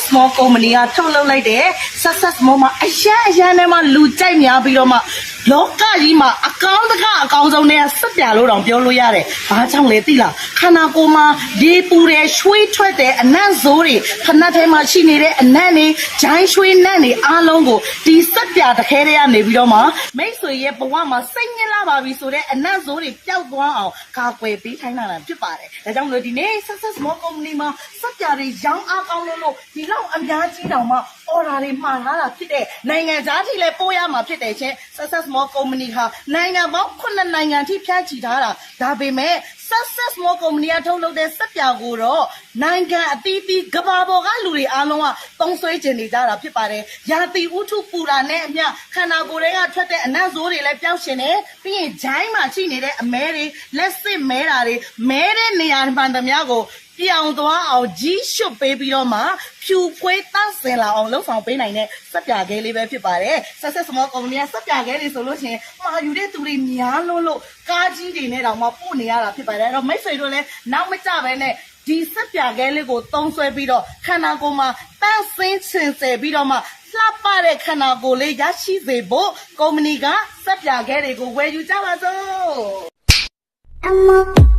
success small company ကထုတ်လုပ်လိုက်တဲ့ success small မှာအရန်အရန်နဲ့မှလူကြိုက်များပြီးတော့မှ လောကကြီးမှာအကောင်းတကအကောင်းဆုံးတွေကစက်ပြလို့တောင်ပြောလို့ရတယ်။ဘာကြောင့်လဲသိလားခန္ဓာကိုယ်မှာရေပူတယ်ရွှေထွက်တယ်အနံ့ဇိုးတွေခဏထဲမှာရှိနေတဲ့အနံ့တွေဂျိုင်းရွှေနံ့တွေအားလုံးကိုဒီစက်ပြတခဲတွေကနေပြီးတော့မှမိတ်ဆွေရဲ့ဘဝမှာစိတ်ညစ်လာပါပြီဆိုတဲ့အနံ့ဇိုးတွေပျောက်သွားအောင်ကာကွယ်ပေးထိုင်းလာတာဖြစ်ပါတယ်။ဒါကြောင့်မလို့ဒီနေ့ success small company မှာစက်ပြတွေရောင်းအားကောင်းလို့လို့ဒီလောက်အများကြီးတောင်မှ order တွေမှာလာတာဖြစ်တဲ့နိုင်ငံသားထိလည်းပို့ရမှာဖြစ်တယ်ချင်း success small company ဟာနိုင်ငံပေါင်း9နိုင်ငံထိဖြန့်ချီထားတာဒါပေမဲ့ success small company ကထုတ်လုပ်တဲ့စက်ပြကိုတော့နိုင်ငံအသီးသီးကဘာပေါ်ကလူတွေအားလုံးကသုံးဆွဲကျင်နေကြတာဖြစ်ပါတယ်။ရာသီဥတုပူတာနဲ့အမျှခန္ဓာကိုယ်တွေကထွက်တဲ့အနံ့ဆိုးတွေလည်းပျောက်ရှင်တယ်။ပြီးရင်ဂျိုင်းမှာရှိနေတဲ့အမဲတွေလက်စစ်မဲတာတွေမဲတဲ့နေရာမှန်သမျှကို ပြောင်းသွားအောင်ကြီးရှုပ်ပေးပြီးတော့မှဖြူဖွေးတန့်စင်လာအောင်လှုပ်ဆောင်ပေးနိုင်တဲ့စက်ပြခဲလေးပဲဖြစ်ပါတယ်။ success small company ကစက်ပြခဲလေးဆိုလို့ရှိရင်မှာယူတဲ့သူတွေများလို့လို့ကားကြီးတွေနဲ့တောင်မှပို့နေရတာဖြစ်ပါတယ်။အဲ့တော့မိတ်ဆွေတို့လည်းနောက်မကြပဲနဲ့ဒီစက်ပြခဲလေးကိုသုံးဆွဲပြီးတော့ခန္ဓာကိုယ်မှာတန့်စင်ချင်စေပြီးတော့မှလှပတဲ့ခန္ဓာကိုယ်လေးရရှိစေဖို့ကုမ္ပဏီကစက်ပြခဲတွေကိုဝယ်ယူကြပါစို့ I'm